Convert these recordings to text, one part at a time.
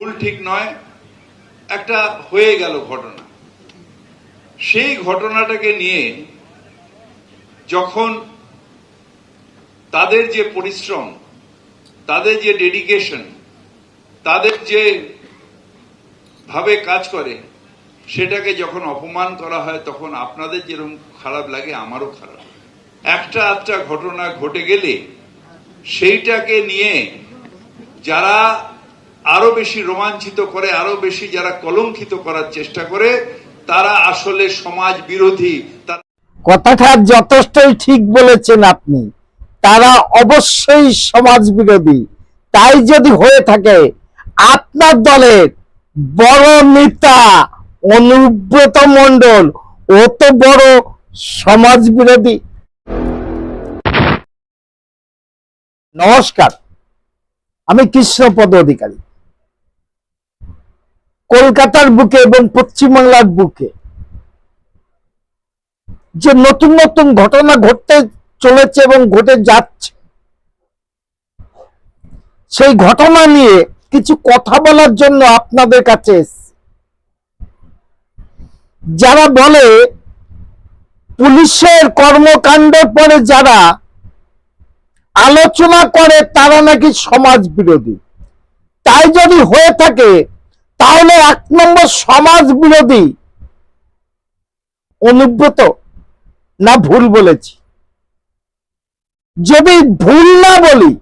ভুল ঠিক নয়, একটা হয়ে গেল ঘটনা। সেই ঘটনাটাকে নিয়ে যখন তাদের যে পরিশ্রম, তাদের যে ডেডিকেশন তাদের যে ভাবে কাজ করে, সেটাকে যখন অপমান করা হয়, তখন আপনাদের যেরকম খারাপ লাগে, আমারও খারাপ। একটা আধটা ঘটনা ঘটে গেলে, সেইটাকে নিয়ে যারা আরও বেশি রোমাঞ্চিত করে, আরও বেশি যারা কলঙ্কিত করার চেষ্টা করে, তারা আসলে সমাজ বিরোধী। কথাটা যথেষ্টই ঠিক বলেছেন আপনি। তারা অবশ্যই সমাজ বিরোধী। তাই যদি হয়ে থাকে, আপনার দলের বড় নেতা অনুব্রত মণ্ডল অত বড় সমাজ বিরোধী। নমস্কার, আমি কৃষ্ণপদ অধিকারী। কলকাতার বুকে এবং পশ্চিমবাংলার বুকে। যে নতুন নতুন ঘটনা ঘটতে চলেছে এবং ঘটে যাচ্ছে, সেই ঘটনা নিয়ে কিছু কথা বলার জন্য আপনাদের কাছে যারা বলে পুলিশের কর্মকাণ্ডের পরে যারা আলোচনা করে তারা নাকি সমাজ বিরোধী তাই যদি হয়ে থাকে তাহলে এক নম্বর সমাজ বিরোধী। অনুব্রত না ভুল বলেছি? যদি ভুল না বলি,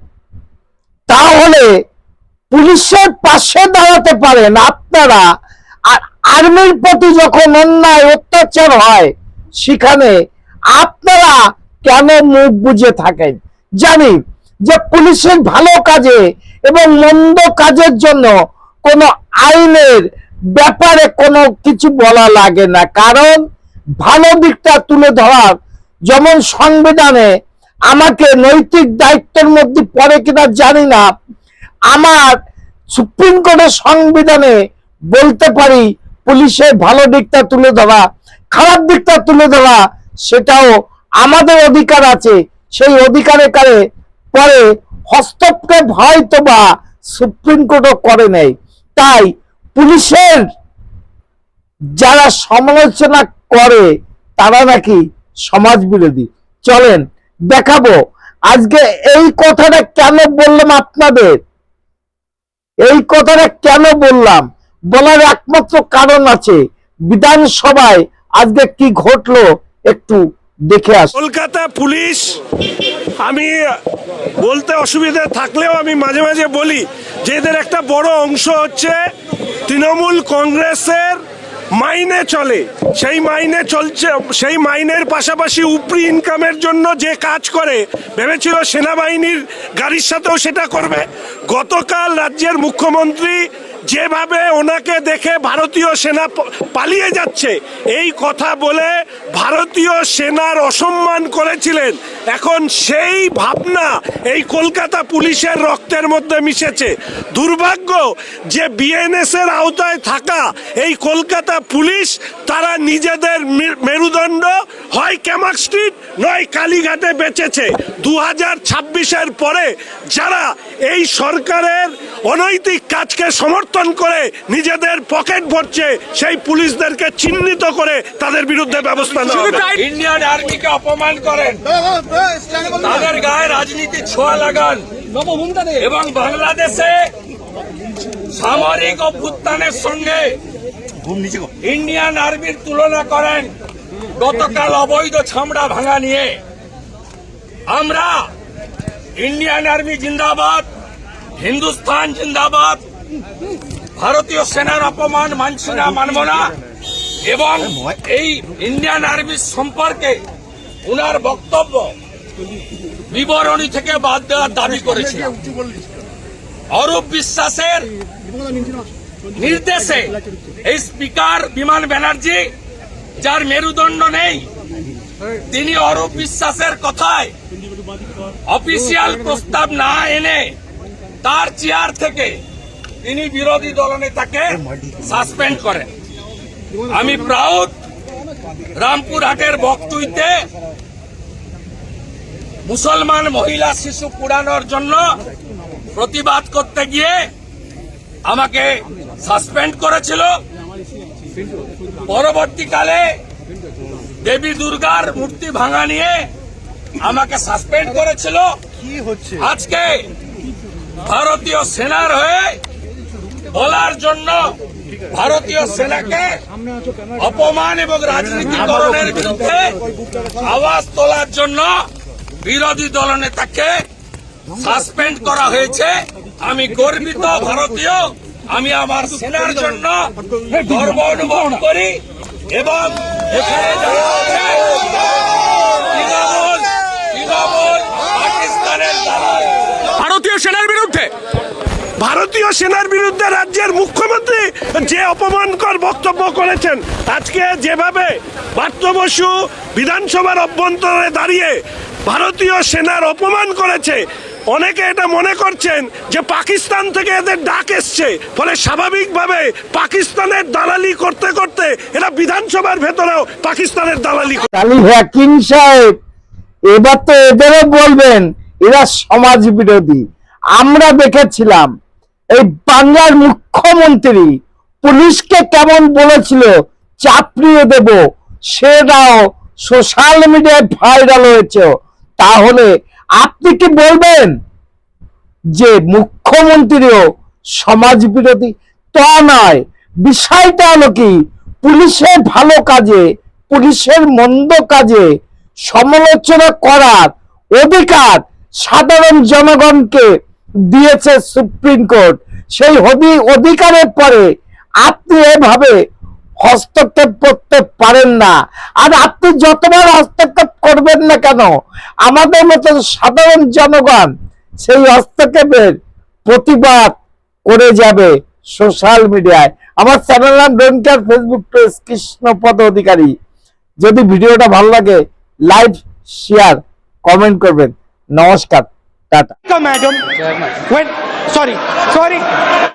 তাহলে পুলিশের পাশে দাঁড়াতে পারেন আপনারা। আর আর্মির প্রতি যখন অন্যায়, অত্যাচার হয়, সেখানে আপনারা কেন মুখ বুঝে থাকেন? জানি যে পুলিশের ভালো কাজে এবং মন্দ কাজের জন্য কোনো আইনের ব্যাপারে কোনো কিছু বলা লাগে না। কারণ ভালো দিকটা তুলে ধরার যেমন সংবিধানে আমাকে নৈতিক দায়িত্বের মধ্যে পড়ে কিনা জানি না। আমার সুপ্রিম কোর্টের সংবিধানে বলতে পারি পুলিশের ভালো দিকটা তুলে ধরা, খারাপ দিকটা তুলে ধরা, সেটাও আমাদের অধিকার আছে। সেই অধিকারে কারে পরে হস্তক্ষেপ হয়তো বা সুপ্রিম কোর্টও করে নেই তাই পুলিশের যারা সমালোচনা করে, তারা নাকি সমাজ বিরোধী। চলেন, দেখাবো। আজকে এই কথাটা কেন বললাম আপনাদের? এই কথাটা কেন বললাম? বলার একমাত্র কারণ আছে। বিধানসভায় আজকে কি ঘটলো একটু দেখে আস। কলকাতা পুলিশ, আমি বলতে অসুবিধা থাকলেও আমি মাঝে মাঝে বলি যে এদের একটা বড় অংশ হচ্ছে তৃণমূল কংগ্রেসের মাইনে চলে। সেই মাইনে চলছে, সেই মাইনের পাশাপাশি উপরি ইনকামের জন্য যে কাজ করে, ভেবেছিল সেনাবাহিনীর গাড়ির সাথেও সেটা করবে। গতকাল রাজ্যের মুখ্যমন্ত্রী যেভাবে ওনাকে দেখে ভারতীয় সেনা পালিয়ে যাচ্ছে, এই কথা বলে ভারতীয় সেনার অসম্মান করেছিলেন। এখন সেই ভাবনা এই কলকাতা পুলিশের রক্তের মধ্যে মিশেছে। দুর্ভাগ্য যে বিএনএস এর আওতায় থাকা এই কলকাতা পুলিশ, তারা নিজেদের মে- মেরুদণ্ড হয় ক্যামাক স্ট্রিট নয় কালীঘাটে বেচেছে। দু হাজার ছাব্বিশের পরে যারা এই সরকারের অনৈতিক কাজকে সমর্থন করে নিজেদের পকেট ভরছে সেই পুলিশদেরকে চিহ্নিত করে তাদের বিরুদ্ধে ব্যবস্থা নেওয়া হবে। ইন্ডিয়ান আর্মিকে অপমান করেন। তাদের গায়ে রাজনীতি ছোঁয়া লাগান। এবং বাংলাদেশে সামরিক অভ্যুত্থানের সঙ্গে ইন্ডিয়ান আর্মির তুলনা করেন। গতকাল অবৈধ ছামড়া ভাঙা নিয়ে আমরা ইন্ডিয়ান আর্মি জিন্দাবাদ, হিন্দুস্তান জিন্দাবাদ, ভারতীয় সেনার অপমান মানছি না, মানব না, এবং এই ইন্ডিয়ান আর্মি সম্পর্কে উনার বক্তব্য বিবরণী থেকে বাদ দেওয়ার দাবি করেছে অরূপ বিশ্বাসের নির্দেশে এই স্পিকার বিমান ব্যানার্জি যার মেরুদণ্ড নেই, তিনি অরূপ বিশ্বাসের কথায় অফিসিয়াল প্রস্তাব না এনে তার চেয়ার থেকে তিনি বিরোধী দলনেতাকে সাসপেন্ড করেন। আমি প্রাউড রামপুরহাটের বকটুইতে মুসলমান মহিলা শিশু পুরানোর জন্য প্রতিবাদ করতে গিয়ে আমাকে সাসপেন্ড করেছিল। পরবর্তীকালে দেবী দুর্গার মূর্তি ভাঙা নিয়ে আমাকে সাসপেন্ড করেছিল। আজকে ভারতীয় সেনার হয়ে বলার জন্য ভারতীয় সেনাকে অপমান এবং রাজনীতিকরণের বিরুদ্ধে আওয়াজ তোলার জন্য বিরোধী দলনেতাকে সাসপেন্ড করা হয়েছে। আমি গর্বিত ভারতীয় আমি আমার সেনার জন্য গর্ব অনুভব করি এবং এখানে যারা পাকিস্তানের ভারতীয় সেনার বিরুদ্ধে। ভারতীয় সেনার বিরুদ্ধে রাজ্যের মুখ্যমন্ত্রী যে অপমানকর বক্তব্য করেছেন আজকে যেভাবে পার্থ বসু বিধানসভার অভ্যন্তরে দাঁড়িয়ে ভারতীয় সেনার অপমান করেছে অনেকে এটা মনে করছেন যে পাকিস্তান থেকে এদের ডাক এসছে, ফলে স্বাভাবিকভাবে পাকিস্তানের দালালি করতে করতে এরা বিধানসভার ভেতরেও পাকিস্তানের দালালি। তাহলে হ্যাকিং সাহেব, এবার তো এদেরও বলবেন, এরা সমাজ বিরোধী আমরা দেখেছিলাম, এই বাংলার মুখ্যমন্ত্রী পুলিশকে কেমন বলেছিল, চাপড়িয়ে দেব, সেটাও সোশ্যাল মিডিয়ায় ভাইরাল হয়েছে তাহলে আপনি কি বলবেন যে মুখ্যমন্ত্রীও সমাজ বিরোধী তা নয়। বিষয়টা হলো কি, পুলিশের ভালো কাজে, পুলিশের মন্দ কাজে সমালোচনা করার অধিকার সাধারণ জনগণকে দিয়েছে সুপ্রিম কোর্ট। সেই অধি- অধিকারের পরে আপনি এভাবে হস্তক্ষেপ করতে পারেন না। আর আপনি যতবার হস্তক্ষেপ করবেন না কেন আমাদের মতো সাধারণ জনগণ সেই হস্তক্ষেপের প্রতিবাদ করে যাবে সোশ্যাল মিডিয়ায়। আমার চ্যানেল নাম ডোনকার ফেসবুক পেজ কৃষ্ণপদ অধিকারী। যদি ভিডিওটা ভালো লাগে লাইক শেয়ার কমেন্ট করবেন। নমস্কার টাটা. When sorry, sorry.